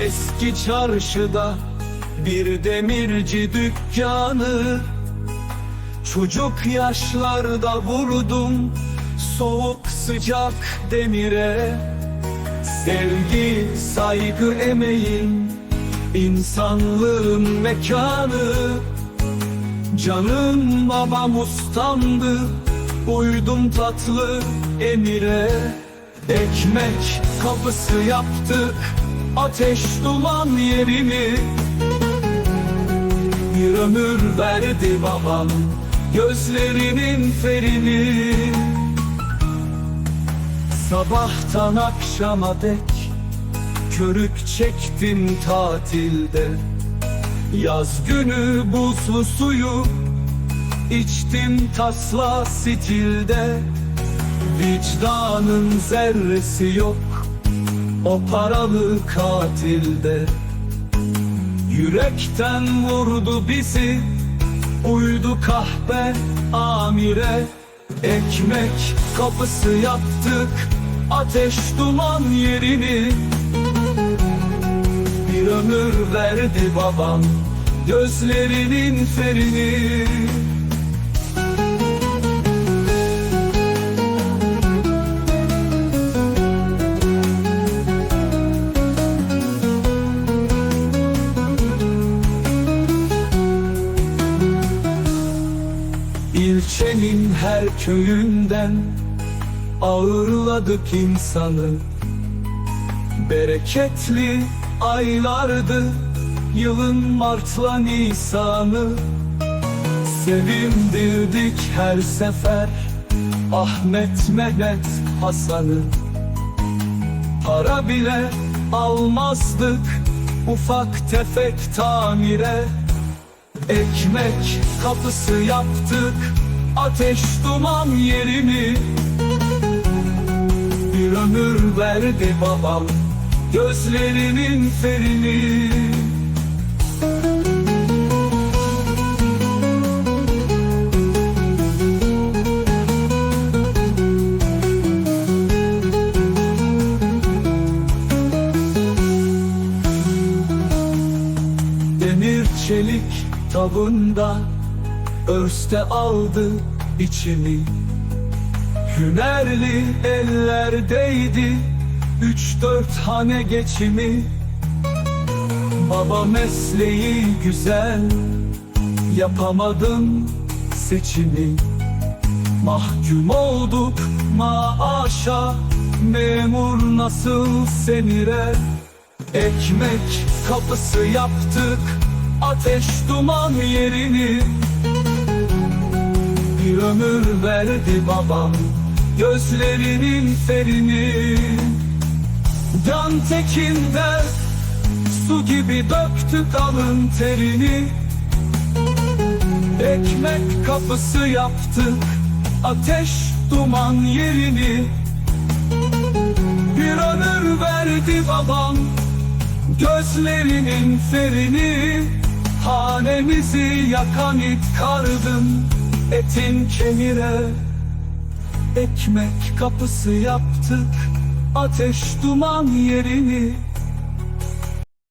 eski çarşıda bir demirci dükkanı. Çocuk yaşlarda vurdum soğuk sıcak demire. Sevgi, saygı, emeğin, insanlığın mekanı. Canım babam ustamdı, uydum tatlı emire Ekmek kapısı yaptık, ateş duman yerini Bir ömür verdi babam, gözlerinin ferini. Sabahtan akşama dek Körük çektim tatilde. Yaz günü buzlu suyu içtim tasla stilde Vicdanın zerresi yok O paralı katilde. Yürekten vurdu bizi Uydu kahpe amire. Ekmek kapısı yaptık Ateş duman yerini. Bir ömür verdi babam Gözlerinin ferini her köyünden ağırladık insanı. Bereketli aylardı yılın Mart'la Nisan'ı. Sevindirdik her sefer Ahmet, Mehmet, Hasan'ı. Para bile almazdık ufak tefek tamire. Ekmek kapısı yaptık Ateş duman yerini Bir ömür verdi babam Gözlerinin ferini. Demir çelik tavında Örste aldı içimi Hünerli ellerdeydi Üç dört hane geçimi. Baba mesleği güzel. Yapamadım seçimi. Mahkum olduk maaşa. Memur nasıl senire? Ekmek kapısı yaptık. Ateş duman yerini Bir ömür verdi babam. Gözlerinin ferini Can tekinde Su gibi döktük alın terini. Ekmek kapısı yaptık Ateş duman yerini. Bir ömür verdi babam Gözlerinin ferini Hanemizi yakan it kardım Etin kemire Ekmek kapısı yaptık. Ateş duman yerini